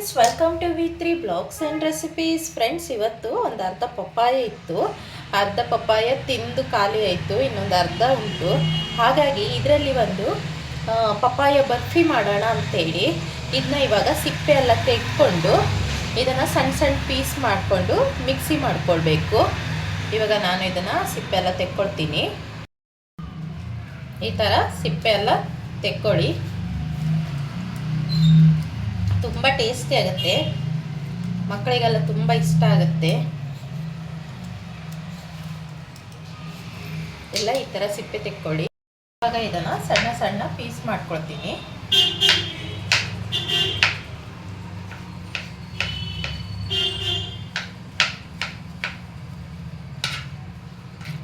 Friends welcome to V three blogs and recipes friends ಇವತ್ತು ಒಂದು ಅರ್ಧ ಪಪ್ಪಾಯ ಇತ್ತು. ಅರ್ಧ ಪಪ್ಪಾಯ ತಿಂದು ಖಾಲಿ ಆಯಿತು, ಇನ್ನೊಂದು ಅರ್ಧ ಉಂಟು. ಹಾಗಾಗಿ ಇದರಲ್ಲಿ ಒಂದು ಪಪ್ಪಾಯ ಬರ್ಫಿ ಮಾಡೋಣ ಅಂತೇಳಿ. ಇದನ್ನ ಇವಾಗ ಸಿಪ್ಪೆ ಎಲ್ಲ ತೆಗೆದುಕೊಂಡು ಇದನ್ನು ಸಣ್ಣ ಸಣ್ಣ ಪೀಸ್ ಮಾಡಿಕೊಂಡು ಮಿಕ್ಸಿ ಮಾಡ್ಕೊಳ್ಬೇಕು. ಇವಾಗ ನಾನು ಇದನ್ನು ಸಿಪ್ಪೆ ಎಲ್ಲ ತೆಕ್ಕೊಳ್ತೀನಿ. ಈ ಥರ ಸಿಪ್ಪೆ ಎಲ್ಲ ತೆಕ್ಕೊಳ್ಳಿ. ತುಂಬ ಟೇಸ್ಟಿ ಆಗುತ್ತೆ. ಮಕ್ಕಳಿಗೆಲ್ಲ ತುಂಬ ಇಷ್ಟ ಆಗುತ್ತೆ. ಎಲ್ಲ ಈ ಥರ ಸಿಪ್ಪೆ ತೆಕ್ಕೊಳ್ಳಿ. ಇವಾಗ ಇದನ್ನು ಸಣ್ಣ ಸಣ್ಣ ಪೀಸ್ ಮಾಡ್ಕೊಳ್ತೀನಿ.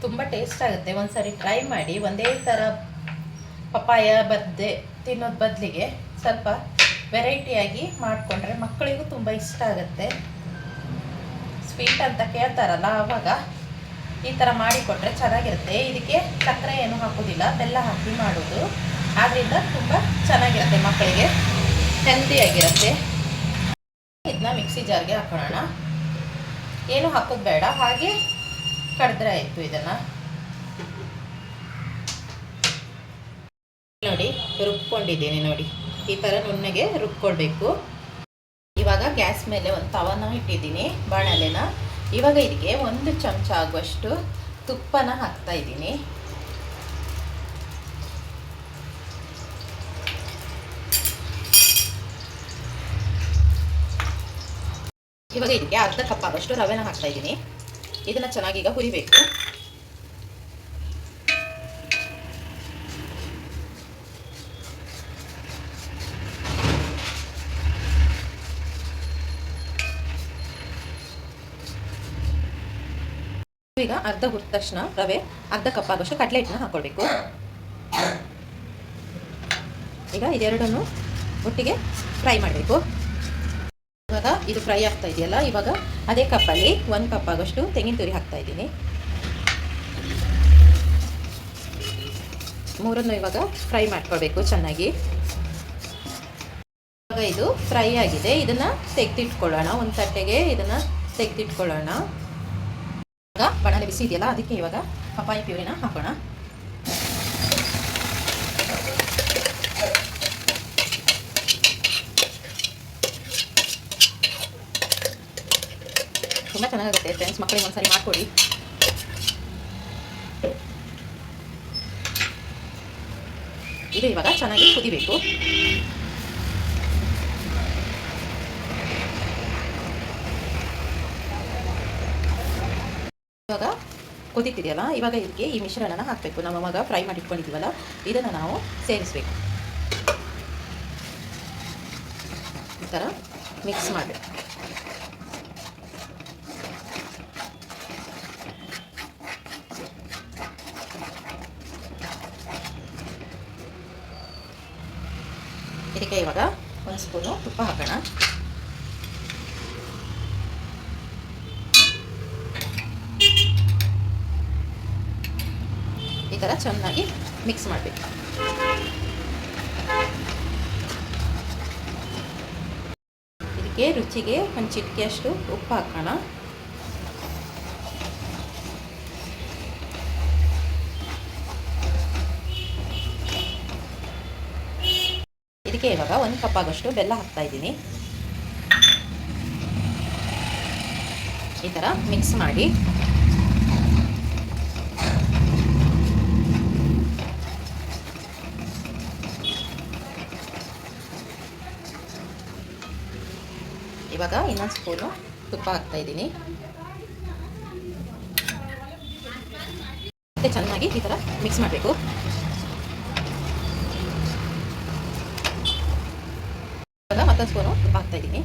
ತುಂಬ ಟೇಸ್ಟ್ ಆಗುತ್ತೆ. ಒಂದ್ಸರಿ ಟ್ರೈ ಮಾಡಿ, ಒಂದೇ ಥರ ಪಪ್ಪಾಯ, ಬದ್ದೆ ತಿನ್ನೋದ್ ಬದಲಿಗೆ ಸ್ವಲ್ಪ ವೆರೈಟಿಯಾಗಿ ಮಾಡಿಕೊಂಡ್ರೆ ಮಕ್ಕಳಿಗೂ ತುಂಬ ಇಷ್ಟ ಆಗುತ್ತೆ. ಸ್ವೀಟ್ ಅಂತ ಕೇಳ್ತಾರಲ್ಲ ಆವಾಗ ಈ ಥರ ಮಾಡಿಕೊಟ್ರೆ ಚೆನ್ನಾಗಿರುತ್ತೆ. ಇದಕ್ಕೆ ಸಕ್ಕರೆ ಏನು ಹಾಕೋದಿಲ್ಲ, ಬೆಲ್ಲ ಹಾಕಿ ಮಾಡೋದು. ಆದ್ದರಿಂದ ತುಂಬ ಚೆನ್ನಾಗಿರುತ್ತೆ ಮಕ್ಕಳಿಗೆ. ಹೆಲ್ದಿಯಾಗಿರುತ್ತೆ ಇದನ್ನ ಮಿಕ್ಸಿ ಜಾರ್ಗೆ ಹಾಕೋಣ. ಏನು ಹಾಕೋದು ಬೇಡ, ಹಾಗೆ ಕಡಿದ್ರೆ ಆಯಿತು ಇದನ್ನು. ನೋಡಿ, ರುಬ್ಕೊಂಡಿದ್ದೀನಿ ನೋಡಿ. ಈ ಥರ ನುಣ್ಣಗೆ ರುಬ್ಕೊಳ್ಬೇಕು. ಇವಾಗ ಗ್ಯಾಸ್ ಮೇಲೆ ಒಂದು ತವನ ಇಟ್ಟಿದ್ದೀನಿ, ಬಾಣಲೆನ. ಇವಾಗ ಇದಕ್ಕೆ ಒಂದು ಚಮಚ ಆಗುವಷ್ಟು ತುಪ್ಪನ ಹಾಕ್ತಾ ಇದ್ದೀನಿ. ಇವಾಗ ಇದಕ್ಕೆ ಅರ್ಧ ಕಪ್ ಆಗೋಷ್ಟು ರವೆನ ಹಾಕ್ತಾ ಇದ್ದೀನಿ. ಇದನ್ನ ಚೆನ್ನಾಗಿ ಈಗ ಹುರಿಬೇಕು. ಈಗ ಅರ್ಧ ಹುರಿದ ತಕ್ಷಣ ರವೆ, ಅರ್ಧ ಕಪ್ ಆಗೋಷ್ಟು ಕಡಲೆ ಹಿಟ್ಟನ್ನ ಹಾಕೊಳ್ಬೇಕು. ಈಗ ಇದೆರಡನ್ನು ಒಟ್ಟಿಗೆ ಫ್ರೈ ಮಾಡಬೇಕು. ಇವಾಗ ಇದು ಫ್ರೈ ಆಗ್ತಾ ಇದೆಯಲ್ಲ, ಇವಾಗ ಅದೇ ಕಪ್ಪಲ್ಲಿ ಒಂದು ಕಪ್ ಆಗೋಷ್ಟು ತೆಂಗಿನ ತುರಿ ಹಾಕ್ತಾ ಇದ್ದೀನಿ. ಮೂರನ್ನು ಇವಾಗ ಫ್ರೈ ಮಾಡ್ಕೊಳ್ಬೇಕು ಚೆನ್ನಾಗಿ. ಇವಾಗ ಇದು ಫ್ರೈ ಆಗಿದೆ. ಇದನ್ನ ತೆಗೆದಿಟ್ಕೊಳ್ಳೋಣ. ಒಂದು ತಟ್ಟೆಗೆ ಇದನ್ನ ತೆಗೆದಿಟ್ಕೊಳ್ಳೋಣ. ಬಣಲೆ ಬಿಸಿ ಇದೆಯಲ್ಲ, ಅದಕ್ಕೆ ಇವಾಗ ಪಪ್ಪಾಯಿ ಪ್ಯೂರಿನ ಹಾಕೋಣ. ತುಂಬ ಚೆನ್ನಾಗುತ್ತೆ ಫ್ರೆಂಡ್ಸ್ ಮಕ್ಕಳಿಗೆ ಒಂದ್ಸರಿ ಮಾಡ್ಕೊಡಿ. ಇದು ಇವಾಗ ಚೆನ್ನಾಗಿ ಕುದಿಬೇಕು ಇವಾಗ ಕುದೀತಿದೆಯಲ್ಲ ಇವಾಗ ಇದಕ್ಕೆ ಈ ಮಿಶ್ರಣನ ಹಾಕಬೇಕು. ನಮ್ಮ ಮಗ ಫ್ರೈ ಮಾಡಿ ಇಟ್ಕೊಂಡಿದ್ದೀವಲ್ಲ ಇದನ್ನು ನಾವು ಸೇರಿಸಬೇಕು. ಈ ಥರ ಮಿಕ್ಸ್ ಮಾಡಬೇಕು. ಇದಕ್ಕೆ ಇವಾಗ ಒಂದು ಸ್ಪೂನು ತುಪ್ಪ ಹಾಕೋಣ. ಈ ಥರ ಚೆನ್ನಾಗಿ ಮಿಕ್ಸ್ ಮಾಡಬೇಕು. ಇದಕ್ಕೆ ರುಚಿಗೆ ಒಂದು ಚಿಟಿಕೆಯಷ್ಟು ಉಪ್ಪು ಹಾಕೋಣ. ಇದಕ್ಕೆ ಇವಾಗ ಒಂದು ಕಪ್ ಆಗೋಷ್ಟು ಬೆಲ್ಲ ಹಾಕ್ತಾ ಇದ್ದೀನಿ. ಈ ಥರ ಮಿಕ್ಸ್ ಮಾಡಿ. ಇವಾಗ ಇನ್ನೊಂದು ಸ್ಪೂನು ತುಪ್ಪ ಹಾಕ್ತಾ ಇದ್ದೀನಿ. ಮತ್ತೆ ಚೆನ್ನಾಗಿ ಈ ಥರ ಮಿಕ್ಸ್ ಮಾಡಬೇಕು. ಇವಾಗ ಮತ್ತೊಂದು ಸ್ಪೂನು ತುಪ್ಪ ಹಾಕ್ತಾ ಇದ್ದೀನಿ.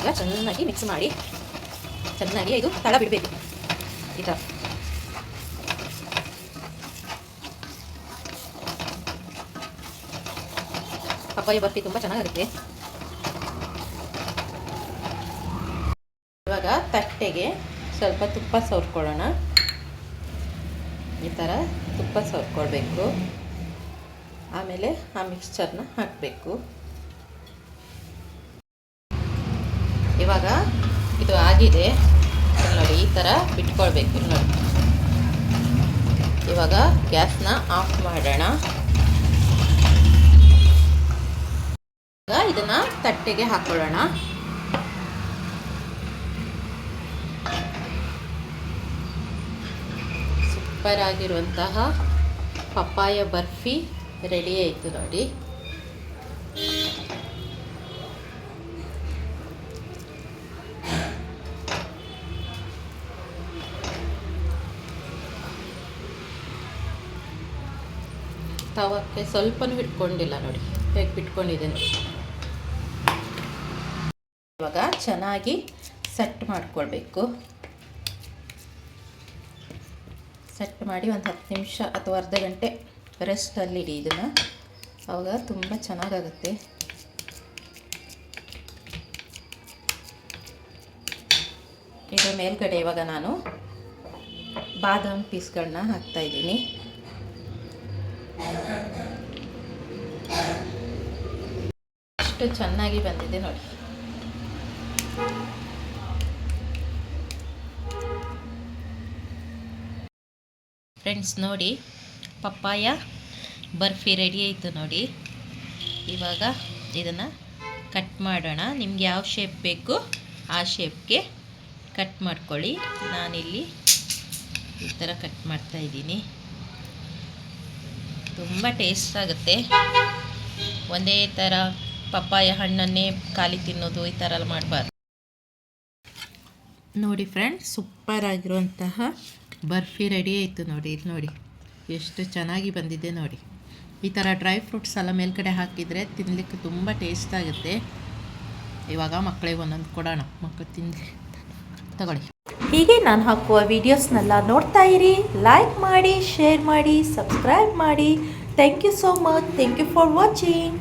ಈಗ ಚೆನ್ನಾಗಿ ಮಿಕ್ಸ್ ಮಾಡಿ, ಚೆನ್ನಾಗಿ ಇದು ತಳ ಬಿಡಬೇಕು. ಈ ಥರ ಪಪ್ಪಾಯ ಬರ್ಫಿ ತುಂಬ ಚೆನ್ನಾಗಿರುತ್ತೆ ಇವಾಗ ತಟ್ಟೆಗೆ ಸ್ವಲ್ಪ ತುಪ್ಪ ಸವರ್ಕೊಳ್ಳೋಣ. ಈ ಥರ ತುಪ್ಪ ಸವರ್ಕೊಳ್ಬೇಕು. ಆಮೇಲೆ ಆ ಮಿಕ್ಸ್ಚರ್ನ ಹಾಕಬೇಕು. ಇವಾಗ ಇದು ಆಗಿದೆ. ನೋಡಿ, ಈ ಥರ ಬಿಟ್ಕೊಳ್ಬೇಕು ನೋಡಿ. ಇವಾಗ ಗ್ಯಾಸ್ನ ಆಫ್ ಮಾಡೋಣ. ಇದನ್ನು ಇದನ್ನ ತಟ್ಟೆಗೆ ಹಾಕೊಳ್ಳೋಣ ಸೂಪರ್ ಆಗಿರುವಂತಹ ಪಪ್ಪಾಯ ಬರ್ಫಿ ರೆಡಿ ಆಯಿತು ನೋಡಿ. ತವಕ್ಕೆ ಸ್ವಲ್ಪನೂ ಬಿಟ್ಕೊಂಡಿಲ್ಲ ನೋಡಿ, ಹೇಗೆ ಬಿಟ್ಕೊಂಡಿದ್ದೀನಿ. ಇವಾಗ ಚೆನ್ನಾಗಿ ಸೆಟ್ ಮಾಡ್ಕೊಳ್ಬೇಕು. ಸೆಟ್ ಮಾಡಿ ಒಂದು ಹತ್ತು ನಿಮಿಷ ಅಥವಾ ಅರ್ಧ ಗಂಟೆ ರೆಸ್ಟಲ್ಲಿ ಇಡಿ ಇದನ್ನು. ಆವಾಗ ತುಂಬ ಚೆನ್ನಾಗಾಗುತ್ತೆ. ಇದರ ಮೇಲ್ಗಡೆ ಇವಾಗ ನಾನು ಬಾದಾಮ್ ಪೀಸ್ಗಳನ್ನ ಹಾಕ್ತಾ ಇದ್ದೀನಿ. ಎಷ್ಟು ಚೆನ್ನಾಗಿ ಬಂದಿದೆ ನೋಡಿ. ಫ್ರೆಂಡ್ಸ್, ನೋಡಿ, ಪಪ್ಪಾಯ ಬರ್ಫಿ ರೆಡಿ ಆಯಿತು ನೋಡಿ. ಇವಾಗ ಇದನ್ನು ಕಟ್ ಮಾಡೋಣ. ನಿಮ್ಗೆ ಯಾವ ಶೇಪ್ ಬೇಕು ಆ ಶೇಪ್ಗೆ ಕಟ್ ಮಾಡ್ಕೊಳ್ಳಿ. ನಾನಿಲ್ಲಿ ಈ ಥರ ಕಟ್ ಮಾಡ್ತಾ ಇದ್ದೀನಿ. ತುಂಬ ಟೇಸ್ಟ್ ಆಗುತ್ತೆ. ಒಂದೇ ಥರ ಪಪ್ಪಾಯ ಹಣ್ಣನ್ನೇ ಖಾಲಿ ತಿನ್ನೋದು ಈ ಥರ ಎಲ್ಲ ಮಾಡಬಾರ್ದು. ನೋಡಿ ಫ್ರೆಂಡ್ಸ್ ಸೂಪರ್ ಆಗಿರುವಂತಹ ಬರ್ಫಿ ರೆಡಿ ಆಯಿತು ನೋಡಿ ಇಲ್ಲಿ ನೋಡಿ. ಎಷ್ಟು ಚೆನ್ನಾಗಿ ಬಂದಿದೆ ನೋಡಿ. ಈ ಥರ ಡ್ರೈ ಫ್ರೂಟ್ಸ್ ಎಲ್ಲ ಮೇಲ್ಗಡೆ ಹಾಕಿದರೆ ತಿನ್ನಲಿಕ್ಕೆ ತುಂಬ ಟೇಸ್ಟ್ ಆಗುತ್ತೆ. ಇವಾಗ ಮಕ್ಕಳಿಗೆ ಒಂದೊಂದು ಕೊಡೋಣ. ಮಕ್ಕಳು ತಿನ್ನಲಿ ತಗೊಳ್ಳಿ. ಹೀಗೆ ನಾನು ಹಾಕುವ ವಿಡಿಯೋಸ್ನೆಲ್ಲ ನೋಡ್ತಾ ಇರಿ. ಲೈಕ್ ಮಾಡಿ ಶೇರ್ ಮಾಡಿ ಸಬ್ಸ್ಕ್ರೈಬ್ ಮಾಡಿ. Thank you so much thank you for watching